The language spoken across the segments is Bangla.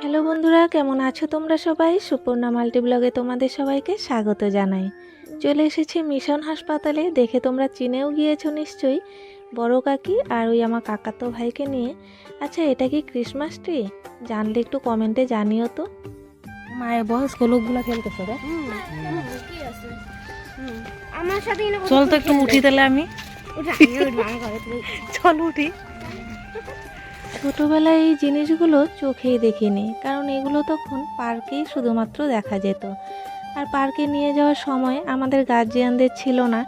হ্যালো বন্ধুরা কেমন আছো তোমরা সবাই? সুপর্ণা মাল্টি ব্লগে তোমাদের সবাইকে স্বাগত জানাই। চলে এসেছি মিশন হাসপাতালে দেখে তোমরা চিনেও গিয়েছো নিশ্চয়ই। বড় কাকি আর ওই আমার কাকাতো ভাইকে নিয়ে। আচ্ছা এটা কি ক্রিসমাস ট্রি? জানলে একটু কমেন্টে জানিও তো। মায়ের বয়স্ক লোকগুলা খেলতেছে রে। আমার সাথে এনে চল তো একটু উঠি তাহলে আমি। চল উঠি। ছোটবেলায় এই জিনিসগুলো চোখেই দেখিনি কারণ এগুলো তখন পার্কেই শুধুমাত্র দেখা যেত। আর পার্কে নিয়ে যাওয়ার সময় আমাদের গার্জিয়ানদের ছিল না।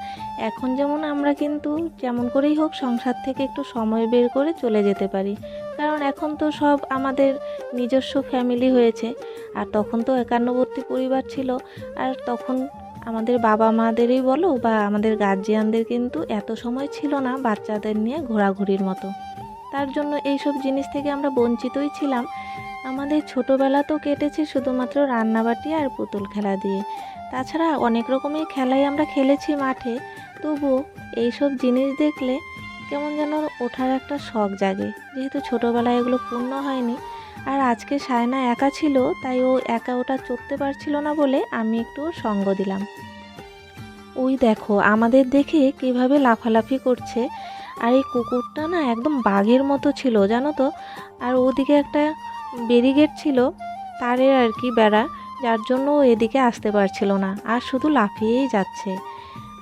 এখন যেমন আমরা কিন্তু যেমন করেই হোক সংসার থেকে একটু সময় বের করে চলে যেতে পারি। কারণ এখন তো সব আমাদের নিজস্ব ফ্যামিলি হয়েছে আর তখন তো একান্নবর্তী পরিবার ছিল আর তখন আমাদের বাবা মাদেরই বলো বা আমাদের গার্জিয়ানদের কিন্তু এত সময় ছিল না বাচ্চাদের নিয়ে ঘোরাঘুরির মতো। তার জন্য এইসব জিনিস থেকে আমরা বঞ্চিতই ছিলাম। আমাদের ছোটোবেলা তো কেটেছে শুধুমাত্র রান্নাবাটি আর পুতুল খেলা দিয়ে। তাছাড়া অনেক রকমের খেলাই আমরা খেলেছি মাঠে। তবু এইসব জিনিস দেখলে কেমন যেন ওঠার একটা শখ জাগে। যেহেতু ছোটোবেলায় এগুলো পূর্ণ হয়নি আর আজকে সায়না একা ছিল, তাই ও একা ওটা চড়তে পারছিল না বলে আমি একটু সঙ্গ দিলাম। ওই দেখো, আমাদের দেখে কীভাবে লাফালাফি করছে। আর এই কুকুরটা না একদম বাঘের মতো ছিল, জানো তো? আর ওদিকে একটা ব্যারিগেড ছিল তারের আর কি বেড়া, যার জন্য ও এদিকে আসতে পারছিল না, আর শুধু লাফিয়েই যাচ্ছে।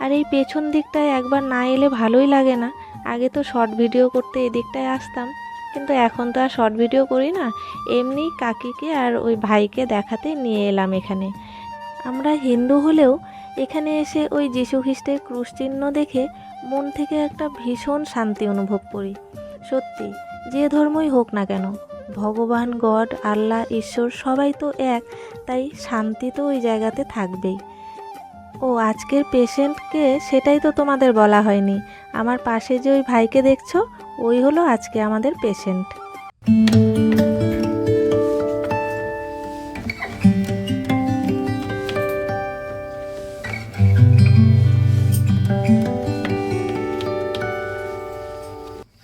আর এই পেছন দিকটায় একবার না এলে ভালোই লাগে না। আগে তো শর্ট ভিডিও করতে এদিকটায় আসতাম। কিন্তু এখন তো আর শর্ট ভিডিও করি না। এমনি কাকিকে আর ওই ভাইকে দেখাতে নিয়ে এলাম এখানে। আমরা হিন্দু হলেও এখানে এসে ওই যীশু খ্রিস্টের ক্রুশ চিহ্ন দেখে মন থেকে একটা ভীষণ শান্তি অনুভব করি। সত্যি, যে ধর্মই হোক না কেন, ভগবান, গড, আল্লাহ, ঈশ্বর সবাই তো এক, তাই শান্তি তো ওই জায়গাতে থাকবেই। ও আজকের পেশেন্টকে সেটাই তো তোমাদের বলা হয়নি। আমার পাশে যে ওই ভাইকে দেখছ, ওই হলো আজকে আমাদের পেশেন্ট।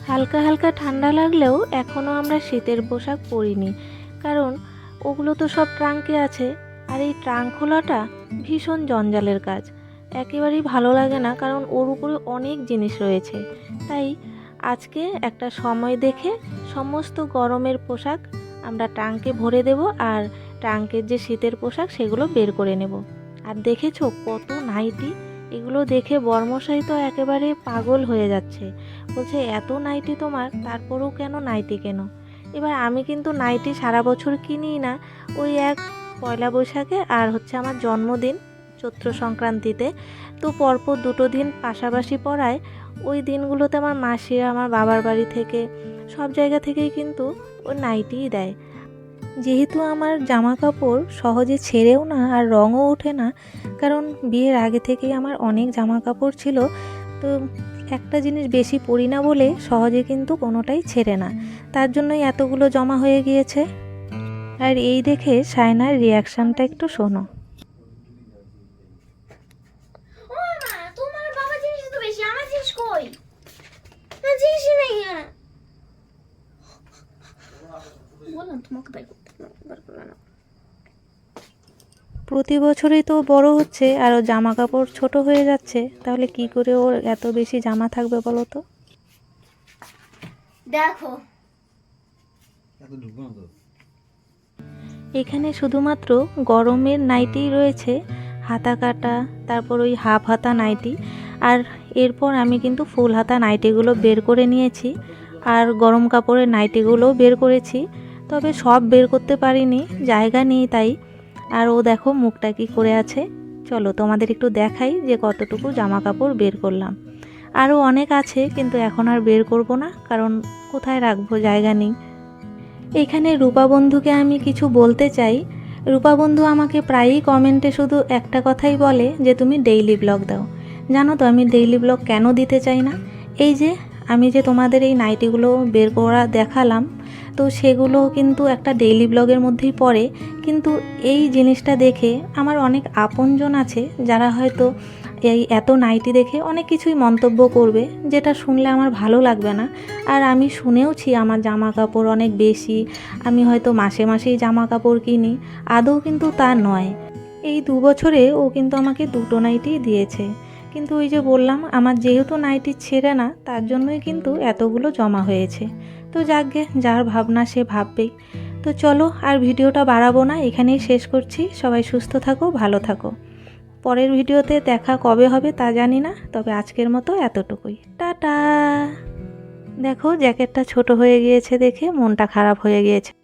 হালকা হালকা ঠান্ডা লাগলেও এখনও আমরা শীতের পোশাক পরিনি। কারণ ওগুলো তো সব ট্রাঙ্কে আছে। আর এই ট্রাঙ্ক খোলাটা ভীষণ জঞ্জালের কাজ। একেবারেই ভালো লাগে না, কারণ ওর উপরে অনেক জিনিস রয়েছে। তাই আজকে একটা সময় দেখে সমস্ত গরমের পোশাক আমরা ট্রাঙ্কে ভরে দেব আর ট্রাঙ্কের যে শীতের পোশাক সেগুলো বের করে নেব। আর দেখেছ কত নাইটি? এগুলো দেখে বর্মশাই তো একেবারে পাগল হয়ে যাচ্ছে। বলছে, এত নাইটি তোমার, তারপরেও কেন নাইটি কেন? এবার আমি কিন্তু নাইটি সারা বছর কিনি না। ওই এক পয়লা বৈশাখে আর হচ্ছে আমার জন্মদিন চৈত্র সংক্রান্তিতে। তো পরপর দুটো দিন পাশাপাশি পড়ায়, ওই দিনগুলোতে আমার মাসিরা আমার বাবার বাড়ি থেকে, সব জায়গা থেকেই কিন্তু ওই নাইটিই দেয়। যেহেতু আমার জামা কাপড় সহজে ছেড়েও না আর রঙও ওঠে না, কারণ বিয়ের আগে থেকেই আমার অনেক জামা কাপড় ছিল, তো একটা জিনিস বেশি পরি না বলে সহজে কিন্তু কোনোটাই ছেড়ে না। তার জন্যই এতগুলো জমা হয়ে গিয়েছে। আর এই দেখে সায়নার রিয়াকশানটা একটু শোনো। প্রতি বছরই তো বড় হচ্ছে আর ও জামা কাপড় ছোট হয়ে যাচ্ছে তাহলে কি করে ওর এত বেশি জামা থাকবে বলো তো? দেখো। এখানে শুধুমাত্র গরমের নাইটিই রয়েছে, হাতা কাটা, তারপর ওই হাফ হাতা নাইটি আর এরপর আমি কিন্তু ফুল হাতা নাইটিগুলো বের করে নিয়েছি, আর গরম কাপড়ের নাইটিগুলোও বের করেছি। তবে সব বের করতে পারিনি, জায়গা নেই তাই। আর ও দেখো মুখটা কি করে আছে। চলো তোমাদের একটু দেখাই যে কতটুকু জামা কাপড় বের করলাম। আরও অনেক আছে, কিন্তু এখন আর বের করব না, কারণ কোথায় রাখব জায়গা নেই। এখানে রূপা বন্ধুকে আমি কিছু বলতে চাই। রূপা বন্ধু আমাকে প্রায়ই কমেন্টে শুধু একটা কথাই বলে যে, তুমি ডেইলি ব্লগ দাও। জানো তো, আমি ডেইলি ব্লগ কেন দিতে চাই না? এই যে, আমি যে তোমাদের এই নাইটিগুলো বের করা দেখালাম, তো সেগুলো কিন্তু একটা ডেইলি ব্লগের মধ্যেই পড়ে। কিন্তু এই জিনিসটা দেখে আমার অনেক আপনজন আছে, যারা হয়তো এই এত নাইটি দেখে অনেক কিছুই মন্তব্য করবে, যেটা শুনলে আমার ভালো লাগবে না। আর আমি শুনেওছি আমার জামা কাপড় অনেক বেশি, আমি হয়তো মাসে মাসেই জামা কাপড় কিনি, আদৌ কিন্তু তা নয়। এই দু বছরে ও কিন্তু আমাকে দুটো নাইটি দিয়েছে। কিন্তু ওই যে বললাম, আমার যেহেতু নাইটি ছেড়ে না, তার জন্যই কিন্তু এতগুলো জমা হয়েছে। তো যাকগে, যার ভাবনা সে ভাববেই। তো চলো, আর ভিডিওটা বাড়াবো না, এখানেই শেষ করছি। সবাই সুস্থ থাকো, ভালো থাকো। পরের ভিডিওতে দেখা কবে হবে তা জানি না, তবে আজকের মতো এতটুকুই। টাটা! দেখো, জ্যাকেটটা ছোট হয়ে গিয়েছে দেখে মনটা খারাপ হয়ে গিয়েছে।